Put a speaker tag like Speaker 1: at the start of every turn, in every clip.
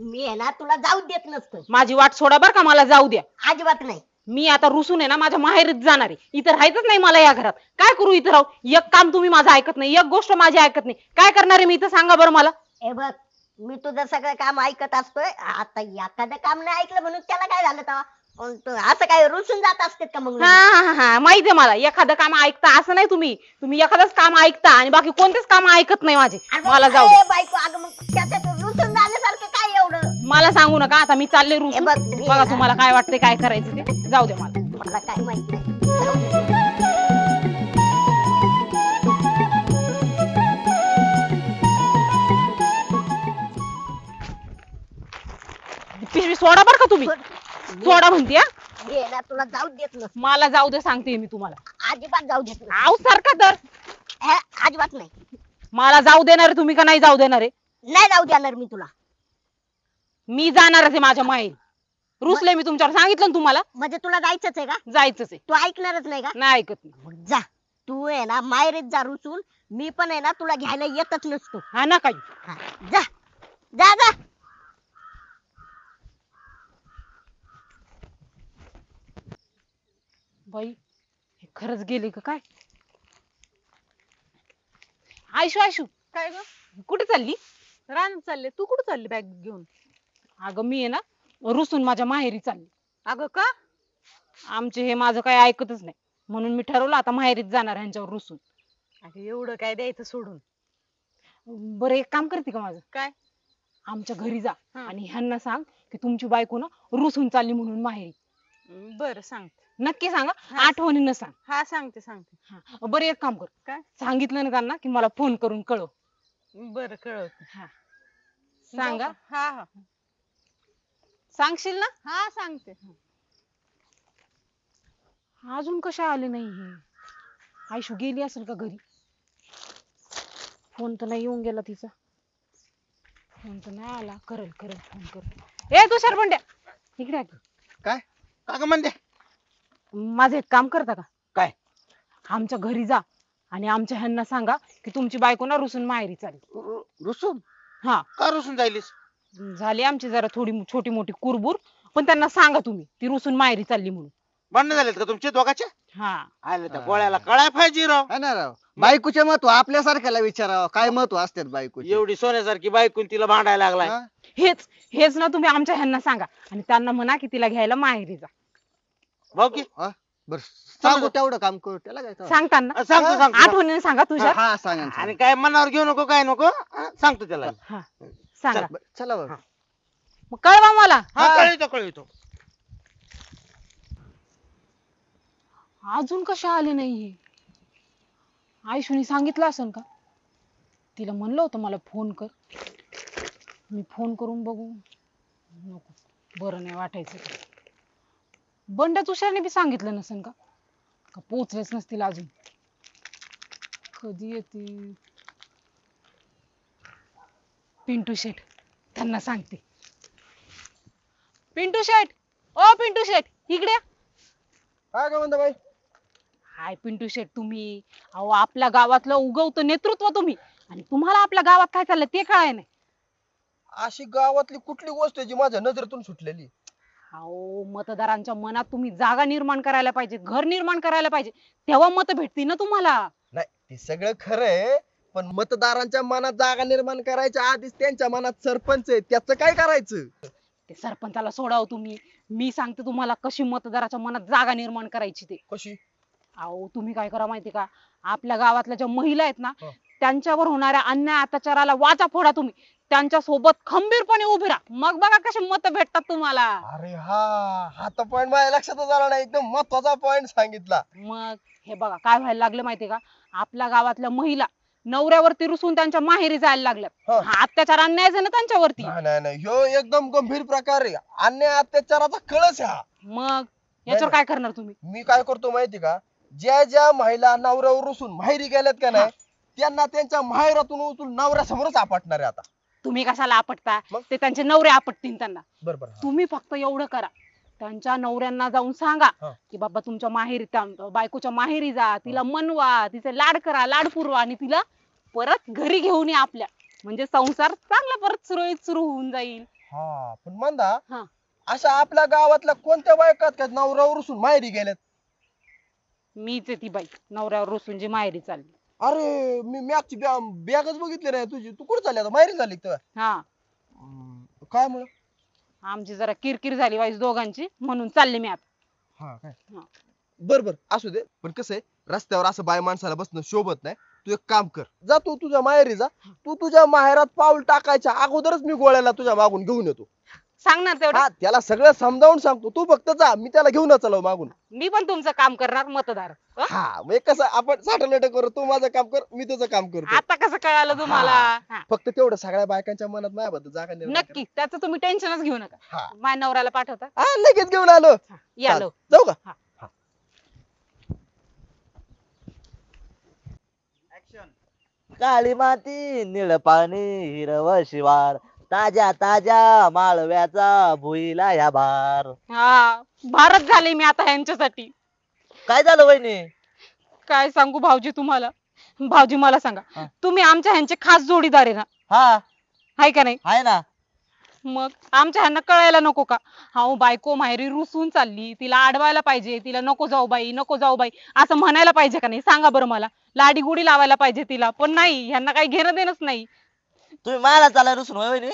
Speaker 1: मी आहे ना तुला जाऊ देत नसतं.
Speaker 2: माझी वाट सोडा बर का मला जाऊ द्या.
Speaker 1: अजिबात नाही.
Speaker 2: मी आता रुसून आहे ना माझ्या माहेरीत जाणार आहे. इथं राहायचंच नाही मला या घरात. काय करू इथं राहू? एक काम तुम्ही माझं ऐकत नाही एक गोष्ट माझी ऐकत नाही. काय करणार आहे मी इथं? सांगा बरं मला.
Speaker 1: हे बघ मी तुझं सगळं काम ऐकत असतोय. आता एखादं काम नाही ऐकलं म्हणून त्याला काय झालं तेव्हा? पण तू असं काय रुसून जात असते का मग
Speaker 2: हा हा हा, हा. माहितीये मला. एखादं काम ऐकता असं नाही तुम्ही. तुम्ही एखादंच काम ऐकता आणि बाकी कोणतेच काम ऐकत नाही माझे.
Speaker 1: अरे
Speaker 2: मला जाऊ दे.
Speaker 1: बायको अगं मग त्याच्यात
Speaker 2: मला सांगू नका आता मी चालले रुसून
Speaker 1: बघ,
Speaker 2: तुम्हाला काय वाटतंय काय करायचं ते. जाऊ दे मला.
Speaker 1: मला काय माहीत नाही.
Speaker 2: पिशवी सोडा बरं का तुम्ही. सोडा. म्हणते हा?
Speaker 1: ना तुला जाऊ देत नसतं
Speaker 2: मला जाऊ दे सांगते मी तुम्हाला.
Speaker 1: अजिबात जाऊ देत.
Speaker 2: आव सारखा तर
Speaker 1: हे, अजिबात नाही.
Speaker 2: मला जाऊ देणार आहे तुम्ही का नाही जाऊ देणार? आहे
Speaker 1: नाही जाऊ देणार मी तुला.
Speaker 2: मी जाणारच आहे माझ्या माहेर रुसले मी तुमच्यावर सांगितलं ना तुम्हाला?
Speaker 1: म्हणजे तुला जायचंच आहे का?
Speaker 2: जायचंच आहे.
Speaker 1: तू ऐकणारच नाही का?
Speaker 2: नाही ऐकत मी.
Speaker 1: मग जा. तू आहे ना माहेरीत जा रुसून. मी पण आहे ना तुला घ्यायला येतच नसतो.
Speaker 2: हा ना काही.
Speaker 1: हा, जा. जा जा.
Speaker 2: बाई हे खरंच गेले का काय? आयशू आयशू.
Speaker 3: काय ग?
Speaker 2: कुठे चालली?
Speaker 3: रानात चालले. तू कुठं चालली बॅग घेऊन?
Speaker 2: अगं मी आहे ना रुसून माझ्या माहेरी चालली.
Speaker 3: अगं का?
Speaker 2: आमचे हे माझं काही ऐकतच नाही. म्हणून मी ठरवलं आता माहेरीत जाणार ह्यांच्यावर रुसून.
Speaker 3: अगं एवढं काय द्यायचं सोडून?
Speaker 2: बरं एक काम करते का माझं?
Speaker 3: काय?
Speaker 2: आमच्या घरी जा
Speaker 3: हा.
Speaker 2: आणि ह्यांना सांग की तुमची बायको ना रुसून चालली म्हणून माहेरी.
Speaker 3: बर सांगते.
Speaker 2: नक्की सांगा
Speaker 3: हा.
Speaker 2: आठवणीनं सांग.
Speaker 3: हा सांगते सांगते.
Speaker 2: हा. बरं एक काम कर.
Speaker 3: काय?
Speaker 2: सांगितलं ना त्यांना की मला फोन करून कळव.
Speaker 3: बर कळवते.
Speaker 2: सांगा.
Speaker 3: हा हा.
Speaker 2: सांगशील ना?
Speaker 3: हा सांगते.
Speaker 2: अजून कशा आले नाही हे? आयशू गेली असेल का घरी? फोन तर नाही येऊन गेला तिचा. फोन तर नाही आला. करेल करेल फोन करेल. ए तुषार पंड्या इकडे आ की.
Speaker 4: काय? का म्हणते
Speaker 2: माझं एक काम करता का?
Speaker 4: काय?
Speaker 2: आमच्या घरी जा आणि आमच्या ह्यांना सांगा की तुमची बायको ना रुसून माहेरी चालली.
Speaker 4: रु- रुसून?
Speaker 2: हा.
Speaker 4: का रुसून जायलीस?
Speaker 2: झाली आमची जरा थोडी छोटी मोठी कुरबुर. पण त्यांना सांगा तुम्ही ती रुसून माहेरी चालली म्हणून.
Speaker 4: भांडण झालेत का तुमचे दोघाचे?
Speaker 2: हा.
Speaker 4: आले त्या गोळ्याला कळाय पाहिजे राव.
Speaker 5: है ना राव. बायकोचे महत्त्व आपल्यासारख्याला विचारावं. काय महत्त्व असतात बायकोचे?
Speaker 4: एवढी सोन्यासारखी बायकून तिला भांडायला लागलाय.
Speaker 5: हा?
Speaker 2: हेच हेच ना तुम्ही आमच्या ह्यांना सांगा. आणि त्यांना म्हणा की तिला घ्यायला माहेरी जा.
Speaker 4: भाऊ की?
Speaker 5: हा? बर सांगू तेवढं काम करू. त्याला काय.
Speaker 2: सांगताना?
Speaker 4: अ, सांगतो सांगतो.
Speaker 2: आठवणीने सांगा तुझ्या.
Speaker 5: हा सांगा ना,
Speaker 4: आणि. काय मनावर घेऊ नको काय नको सांगतो त्याला.
Speaker 2: हा. सांगा.
Speaker 5: चला बरं
Speaker 2: मग कळवा मला.
Speaker 4: हा कळवितो कळवितो.
Speaker 2: अजून कशा आले नाही हे आयुषनी सांगितलं असेल का? तिला म्हणलं होतं मला फोन कर. मी फोन करून बघू. नको बरं नाही वाटायचं ते. बंड्या तुषारने बी सांगितलं नसेल का? का पोचलेच नसतील अजून? कधी येतील? पिंटू शेठ त्यांना सांगते. पिंटू शेठ ओ पिंटू शेठ इकडे या.
Speaker 5: काय का म्हणता बाई
Speaker 2: हाय पिंटू शेठ तुम्ही. अहो आपल्या गावातलं उगवतं नेतृत्व तुम्ही. आणि तुम्हाला आपल्या गावात काय चाललंय ते कळाय नाही.
Speaker 6: अशी गावातली कुठली गोष्ट आहे जी माझ्या नजरेतून सुटलेली?
Speaker 2: अहो मतदारांच्या मनात तुम्ही जागा निर्माण करायला पाहिजे घर निर्माण करायला पाहिजे तेव्हा मत भेटतील ना तुम्हाला.
Speaker 6: नाही ते सगळं खरं आहे. पण मतदारांच्या मनात जागा निर्माण करायच्या आधीच त्यांच्या मनात सरपंच आहे त्याचं काय करायचं?
Speaker 2: ते सरपंचाला सोडाव तुम्ही. मी सांगते तुम्हाला कशी मतदाराच्या मनात जागा निर्माण करायची ते.
Speaker 6: कशी?
Speaker 2: अहो तुम्ही काय करा माहिती का? आपल्या गावातल्या ज्या महिला आहेत ना
Speaker 6: हा.
Speaker 2: त्यांच्यावर होणाऱ्या अन्याय अत्याचाराला वाचा फोडा तुम्ही. त्यांच्यासोबत खंबीरपणे उभे राहा. मग बघा कशी मत भेटतात तुम्हाला.
Speaker 6: अरे हा हा तर पॉइंट माझ्या लक्षातच आला नाही. एकदम महत्त्वाचा पॉइंट सांगितला.
Speaker 2: मग हे बघा काय व्हायला लागलं माहितीये का? आपल्या गावातल्या महिला नवऱ्यावरती रुसून त्यांच्या माहेरी जायला लागल्यात.
Speaker 6: हा.
Speaker 2: हा अत्याचार अन्याय ना त्यांच्यावरती.
Speaker 6: नाही नाही नाही. ह्यो एकदम गंभीर प्रकार आहे. अन्याय अत्याचाराचा कळस आहे हा.
Speaker 2: मग याच्यावर काय करणार तुम्ही?
Speaker 6: मी काय करतो माहिती का? ज्या ज्या महिला नवऱ्यावर रुसून माहेरी गेल्यात का नाही त्यांना त्यांच्या माहेरातून उचलून नवऱ्यासमोरच आपटणार आहे आता.
Speaker 2: तुम्ही कशाला आपटता?
Speaker 6: मग?
Speaker 2: ते त्यांचे नवरे आपटतील त्यांना.
Speaker 6: बरोबर
Speaker 2: तुम्ही फक्त एवढं करा. त्यांच्या नवऱ्यांना जाऊन सांगा
Speaker 6: हा.
Speaker 2: की बाबा तुमच्या माहेरी त्या- बायकोच्या माहेरी जा तिला मनवा तिचे लाड करा लाड पुरवा आणि तिला परत घरी घेऊन या आपल्या. म्हणजे संसार चांगला परत सुरळीत सुरू होऊन जाईल.
Speaker 6: हा पण मंदा
Speaker 2: हा.
Speaker 6: अशा आपल्या गावातल्या कोणत्या बायकात का नवरा रुसून माहेरी गेल्यात?
Speaker 2: मीच आहे ती बाई नवऱ्यावर रुसून जी माहेरी चालली.
Speaker 6: अरे मी मॅगची बॅगच बघितली नाही तुझी. तू कुठे चालली आता? माहेरी झाली का तुझ्या?
Speaker 2: हा.
Speaker 6: काय म्हणून
Speaker 2: आमची जरा किरकिर झाली वाईस दोघांची म्हणून चालले मी आता.
Speaker 6: हा काय?
Speaker 2: हा.
Speaker 6: बर बर असू दे. पण कसं आहे रस्त्यावर असं बाय माणसाला बसणं शोभत नाही. तू एक काम कर. जा तू तुझ्या माहेरी जा. तू तुझ्या माहेरात पाऊल टाकायच्या अगोदरच मी गोळ्याला तुझ्या मागून घेऊन येतो.
Speaker 2: सांगणार तेवढं?
Speaker 6: हा त्याला सगळं समजावून सांगतो. तू फक्त जा. मी त्याला घेऊन चालव मागून.
Speaker 2: मी पण तुमचं काम करणार मतदार. हं?
Speaker 6: हा मग कसं आपण साठलेट करू. तू माझं काम कर मी तुझं काम करतो.
Speaker 2: आता कसं कळालं तुम्हाला? हा.
Speaker 6: फक्त तेवढं सगळ्या बायकांच्या मनात माझ्याबद्दल जागा निर्माण
Speaker 2: नक्की. त्याचं तुम्ही टेन्शनच घेऊ नका.
Speaker 6: हा.
Speaker 2: माझ्या नवऱ्याला पाठवता.
Speaker 6: हा लगेच घेऊन आलो.
Speaker 2: या लो
Speaker 6: जाऊ का?
Speaker 7: काळी माती निळ पाणी हिरव शिवार. ताज्या ताज्या माळव्याचा भुईला या भार.
Speaker 2: हा भारत झाले मी आता ह्यांच्यासाठी.
Speaker 7: काय झालं वहिनी?
Speaker 2: काय सांगू भाऊजी तुम्हाला? भाऊजी मला सांगा. तुम्ही आमच्या ह्यांचे खास जोडीदार आहे ना?
Speaker 7: हा.
Speaker 2: हाय का नाही?
Speaker 7: आहे ना.
Speaker 2: मग आमच्या ह्यांना कळायला नको का? हा बायको माहेरी रुसून चालली तिला अडवायला पाहिजे तिला नको जाऊ बाई नको जाऊ बाई असं म्हणायला पाहिजे का नाही? सांगा बरं मला. लाडी गुडी लावायला पाहिजे तिला. पण नाही ह्यांना काही घेणं देणंच नाही.
Speaker 7: तुम्ही मला चालाय रुसून होय वहिनी?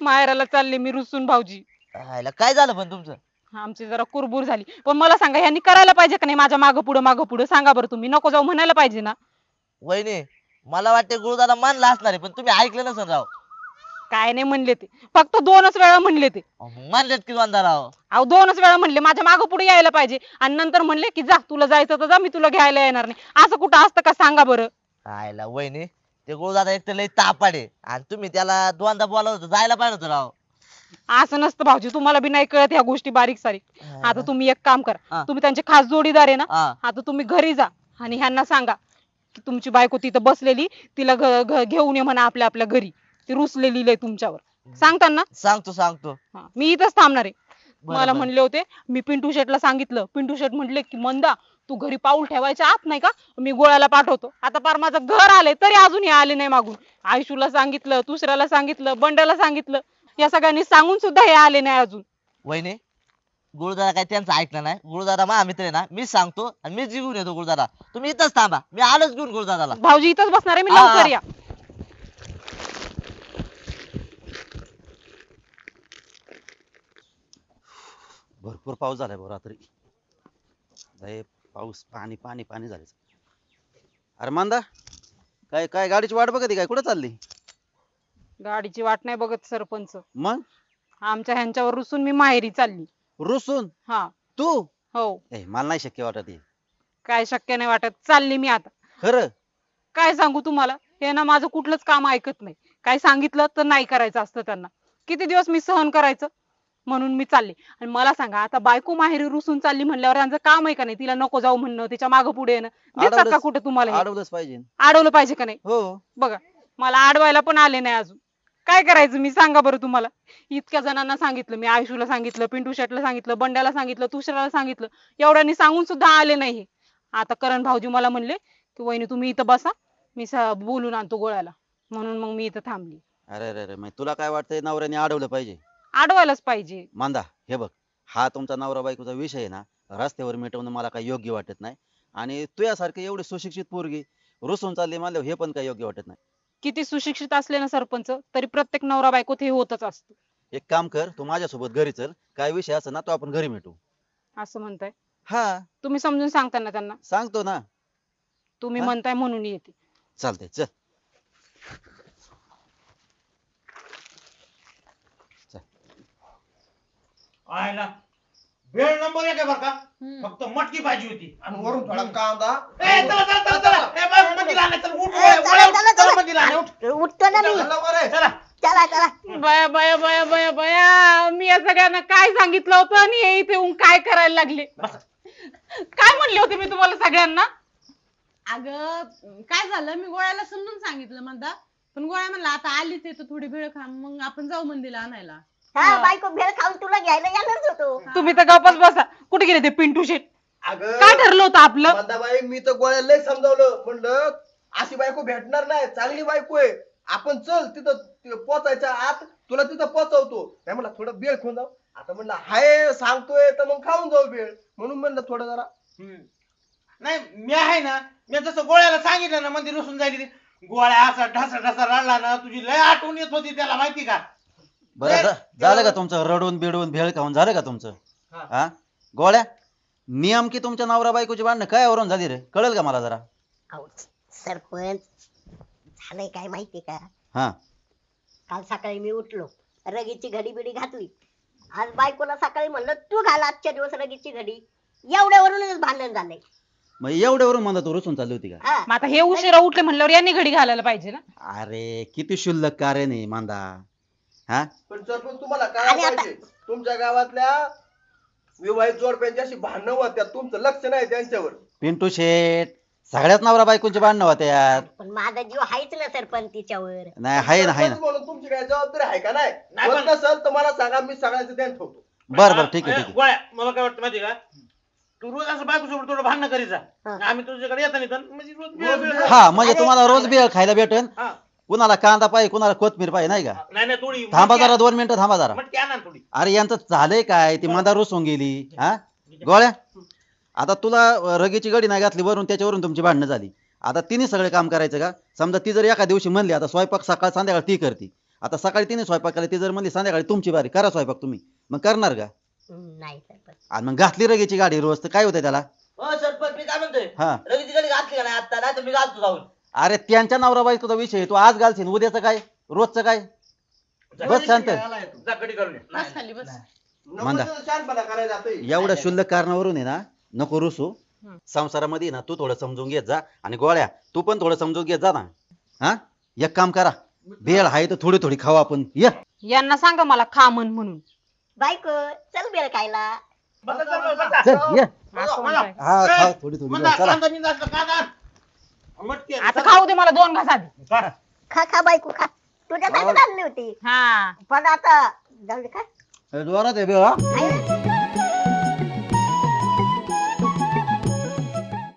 Speaker 2: माहेराला चालले मी रुसून भाऊजी.
Speaker 7: हायला, काय झालं पण तुमचं?
Speaker 2: आमची जरा कुरबुर झाली. पण मला सांगा ह्यांनी करायला पाहिजे का नाही माझ्या मागं पुढं मागं पुढं? सांगा बरं तुम्ही. नको जाऊ म्हणायला पाहिजे ना.
Speaker 7: वहिनी मला वाटते गुरुदादा मानला असणार आहे पण तुम्ही ऐकलं नसेल राव.
Speaker 2: काय नाही म्हणले ते. फक्त दोनच वेळा म्हणले ते.
Speaker 7: अहो, मानलेत की दोनदा राव
Speaker 2: अहो दोनच वेळा म्हणले. माझ्या मागं पुढे यायला पाहिजे. आणि नंतर म्हणले की जा तुला जायचं तर जा मी तुला घ्यायला येणार नाही. असं कुठं असतं का? सांगा बरं.
Speaker 7: हायला वहिनी ते गुरुदादा एक तर लई तापाडे आणि तुम्ही त्याला दोनदा बोलावलं होतं जायला पाहिजे होतं राव.
Speaker 2: असं नसतं भाऊजी. तुम्हाला बी नाही कळत ह्या गोष्टी बारीक सारीक. आता तुम्ही एक काम करा. तुम्ही त्यांचे खास जोडीदार आहे ना
Speaker 7: हा.
Speaker 2: आता तुम्ही घरी जा आणि ह्यांना सांगा की तुमची बायको तिथं बसलेली तिला घ- घ- घेऊन ये म्हणा आपल्या आपल्या घरी. ती रुसलेली लय तुमच्यावर. सांगता ना
Speaker 7: सांगतो सांगतो.
Speaker 2: हा, मी इथंच थांबणार आहे.
Speaker 7: बरं,
Speaker 2: मला
Speaker 7: बरं.
Speaker 2: म्हणले होते मी पिंटू शेटला सांगितलं. पिंटू शेट म्हणले की मंदा तू घरी पाऊल ठेवायच्या आत नाही का? मी गोळ्याला पाठवतो. आता पार माझं घर आले तरी अजून हे आले नाही मागून. आयुषूला सांगितलं दुसऱ्याला सांगितलं बंड्याला सांगितलं. या सगळ्यांनी सांगून सुद्धा हे आले नाही अजून.
Speaker 7: वहिनी गुरुदादा काय त्यांचं ऐकलं नाही. गुरुदादा माझा मित्र आहे ना मीच सांगतो आणि मीच घेऊन येतो गुरुदादा. तुम्ही इथंच थांबा. मी आलोच घेऊन गुरुदादाला.
Speaker 2: भाऊजी इथंच बसणार आहे मी
Speaker 7: हा,
Speaker 2: लवकर. या.
Speaker 8: भरपूर पाऊस झालाय भाऊ रात्री. लय पाऊस पाणी पाणी पाणी झाले अरे मांदा काय काय गाडीची वाट बघत आहे काय? कुठे चालली?
Speaker 2: गाडीची वाट नाही बघत सरपंच.
Speaker 8: मग?
Speaker 2: आमच्या ह्यांच्यावर रुसून मी माहेरी चालली.
Speaker 8: रुसून?
Speaker 2: हा.
Speaker 8: तू?
Speaker 2: हो.
Speaker 8: ए मला नाही शक्य वाटत हे.
Speaker 2: काय शक्य नाही वाटत. चालली मी आता.
Speaker 8: खरं?
Speaker 2: काय सांगू तुम्हाला? हे ना माझं कुठलंच काम ऐकत नाही. काय सांगितलं तर नाही करायचं असतं त्यांना. किती दिवस मी सहन करायचं? म्हणून मी चालले. आणि मला सांगा आता बायको माहेरी रुसून चालली म्हणल्यावर यांचं काम आहे का नाही? तिला नको जाऊ म्हणणं तिच्या मागं पुढे येणं. दिसतात का कुठे तुम्हाला हे?
Speaker 8: अडवलंच पाहिजे.
Speaker 2: अडवलं पाहिजे का नाही?
Speaker 8: हो.
Speaker 2: बघा मला अडवायला पण आले नाही अजून. काय करायचं मी? सांगा बरं तुम्हाला. इतक्या जणांना सांगितलं मी आयुषूला सांगितलं पिंटू शेटला सांगितलं बंड्याला सांगितलं तुषाराला सांगितलं. एवढ्यांनी सांगून सुद्धा आले नाही हे. आता करण भाऊजी मला म्हणले की वहिनी तुम्ही इथं बसा. मी स- बोलून आणतो गोळ्याला. म्हणून मग मी इथं थांबली.
Speaker 8: अरे अरे अरे मग तुला काय वाटतंय नवऱ्याने अडवलं पाहिजे?
Speaker 2: अडवायलाच पाहिजे.
Speaker 8: मांदा हे बघ हा तुमचा नवरा बायकोचा विषय आहे ना रस्त्यावर मिटवणं मला काही योग्य वाटत नाही. आणि तुझ्यासारखी एवढी सुशिक्षित पोरगी रुसून चालली म्हणल्यावर हे पण काही योग्य वाटत नाही.
Speaker 2: किती सुशिक्षित असले ना सरपंच तरी प्रत्येक नवरा बायकोत हे होतच असतं.
Speaker 8: एक काम कर तू माझ्यासोबत घरी चल काय विषय असेल ना तो आपण घरी मिटू
Speaker 2: असं म्हणताय?
Speaker 8: हा.
Speaker 2: तुम्ही समजून सांगता ना त्यांना.
Speaker 8: सांगतो ना.
Speaker 2: तुम्ही
Speaker 8: हा?
Speaker 2: म्हणताय म्हणून येते.
Speaker 8: चालतंय चल.
Speaker 4: आयला. बेळ नंबर एक आहे बरं का? फक्त मटकी भाजी होती.
Speaker 6: आणि वरून थोडा कांदा.
Speaker 4: ए, चला चला चला चला. ए, बस, मंदीला आणा, चल, उठ,
Speaker 1: ए,
Speaker 4: वळ,
Speaker 1: चला,
Speaker 4: वळ,
Speaker 1: चला,
Speaker 4: चला,
Speaker 1: चला.
Speaker 4: मंदीला आणा, उठ.
Speaker 1: उठतो ना मी.
Speaker 6: लवकर आहे.
Speaker 4: चला.
Speaker 1: चला चला.
Speaker 2: बया बया बया बया बया. मी या सगळ्यांना काय सांगितलं होतं आणि हे इथे येऊन काय करायला लागले? काय म्हणले होते मी तुम्हाला सगळ्यांना?
Speaker 3: अगं काय झालं? मी गोळ्याला समजून सांगितलं म्हणता. पण गोळ्या म्हणला आता आलीच आहे तर थोडी वेळ खा. मग आपण जाऊ मंदिरला आणायला.
Speaker 1: हा बायको भेळ खाऊन तुला घ्यायला येणारच होतो.
Speaker 2: तुम्ही तर गपच बसा. कुठे गेले ते पिंटू शेट
Speaker 6: अगं
Speaker 2: काय ठरलं होतं आपलं?
Speaker 6: मंदाबाई मी तर गोळ्याला लय समजावलं. म्हणलं अशी बायको भेटणार नाही चांगली बायको आहे. आपण चल तिथं ते पोचायच्या आत तुला तिथं पोचवतो. नाही म्हणला थोडं बेळ खाऊन जाऊ. आता म्हणलं हाय सांगतोय तर मग खाऊन जाऊ बेळ म्हणून म्हणलं थोडं जरा.
Speaker 4: हम्म. नाही मी आहे ना मी जसं गोळ्याला सांगितलं ना मंदिर रुसून जायली ती. गोळ्या असा ढसा ढसा रडला ना तुझी लय आठवण येत होती त्याला माहिती का?
Speaker 8: बरं झा- झालं का तुमचं रडून बिडून भेळ खाऊन झालं का तुमचं?
Speaker 4: हा.
Speaker 8: हा? गोळ्या नेमकी तुमच्या नवरा बायकोची भांडणं काय वरून झाली रे? कळेल का मला जरा?
Speaker 1: अहो, सरपंच झालंय काय माहितीये का?
Speaker 8: हा.
Speaker 1: काल सकाळी मी उठलो रगीची घडी बिडी घातली. आज बायकोला सकाळी म्हणलं तू घाल आजच्या दिवस रगीची घडी. एवढ्यावरूनच भांडण झालंय.
Speaker 8: मग एवढ्यावरून म्हणा तू रुसून चालली होती का?
Speaker 1: हा.
Speaker 2: मग आता हे उशिरा उठले म्हणल्यावर यांनी घडी घालायला पाहिजे ना.
Speaker 8: अरे किती शुल्लक कार्य नाही मांदा? हा?
Speaker 6: पण सरपंच तुम्हाला काय
Speaker 1: आणि आता-
Speaker 6: पाहिजे? तुमच्या गावातल्या विवाहित जोडप्यांची अशी भांडणं होत्या. तुमचं लक्ष नाही त्यांच्यावर.
Speaker 8: पिंटू शेठ सगळ्यात नवरा बायकोची भांडणं होत्यात.
Speaker 1: पण माझा जीव हायच ना सरपंच तिच्यावर.
Speaker 8: नाही हाय ना हाय ना.
Speaker 6: सरपंच म्हणून तुमची काय जबाबदारी आहे का? नाही.
Speaker 4: नाही
Speaker 6: होत
Speaker 4: पण-
Speaker 6: नसेल तर मला सांगा मी सगळ्यांचं ध्यान ठेवतो.
Speaker 8: बर बर ठीक आहे ठीक आहे.
Speaker 4: गोळ्या मला काय वाटतं माहिती का? तू रोज असं बायको सोबत थोडं भांडण करीत जा.
Speaker 1: हा.
Speaker 4: आम्ही तुझ्याकडे येता नाही म्हणजे रोज
Speaker 8: हा म्हणजे तुम्हाला रोज बिळ खायला भेटेल.
Speaker 4: हा.
Speaker 8: कुणाला कांदा पाहिजे कुणाला कोथमीर पाहिजे नाही का?
Speaker 4: नाही नाही थोडी
Speaker 8: थांबा जरा दोन मिनिटं थांबा जरा.
Speaker 4: आण- मटकी आणा थोडी.
Speaker 8: अरे यांचं झालंय काय? ती मांदा रुसून गेली हा? गोळ्या? आता तुला रगीची गडी नाही घातली वरून त्याच्यावरून तुमची भांडणं झाली. आता तिने सगळे काम करायचं का? समजा ती जर एका दिवशी म्हणली आता स्वयंपाक सकाळ संध्याकाळ ती करते. आता सकाळी तिने स्वयंपाक केला ती जर म्हणली संध्याकाळी तुमची बारी करा स्वयंपाक तुम्ही. मग करणार का?
Speaker 1: नाही सरपंच.
Speaker 8: आणि मग घातली रगीची गाडी रोज तर काय होतं त्याला?
Speaker 7: हो सरपंच मी काय म्हणतोय?
Speaker 8: हा.
Speaker 7: रवी तिकडे घातली का नाही आता नाही तर मी घालतो जाऊन.
Speaker 8: अरे त्यांच्या नवरा बायकोचा विषय आहे. तू आज घालशील उद्याचं काय? रोजचं काय? बस शांत.
Speaker 4: जा कडी करून ये.
Speaker 3: बस खाली बस.
Speaker 8: मांदा.
Speaker 6: शांतपणा करायला जातोय.
Speaker 8: एवढ्या शुल्लक कारणावरून आहे ना नको रुसू. संसारामध्ये ना तू थोडं समजून घेत जा. आणि गोळ्या तू पण थोडं समजून घेत जा ना. हा? एक काम करा. बेळ आहे तर थोडी थोडी खाऊ आपण. ये.
Speaker 2: यांना सांगा मला खा म्हण म्हणून.
Speaker 1: बायको चल बेळ खायला.
Speaker 4: बसा, चल, बसा.
Speaker 8: चल ये.
Speaker 2: असं
Speaker 4: मला-
Speaker 2: म्हणताय.
Speaker 8: हा थोडी थोडी चला.
Speaker 2: आता खाऊ दे मला दोन घास आधी.
Speaker 1: खा. खा बायको खा. तुझ्यासाठी आणली होती.
Speaker 2: हा.
Speaker 1: पण आता जाऊ दे का
Speaker 8: जोरात आहे बेळ हा?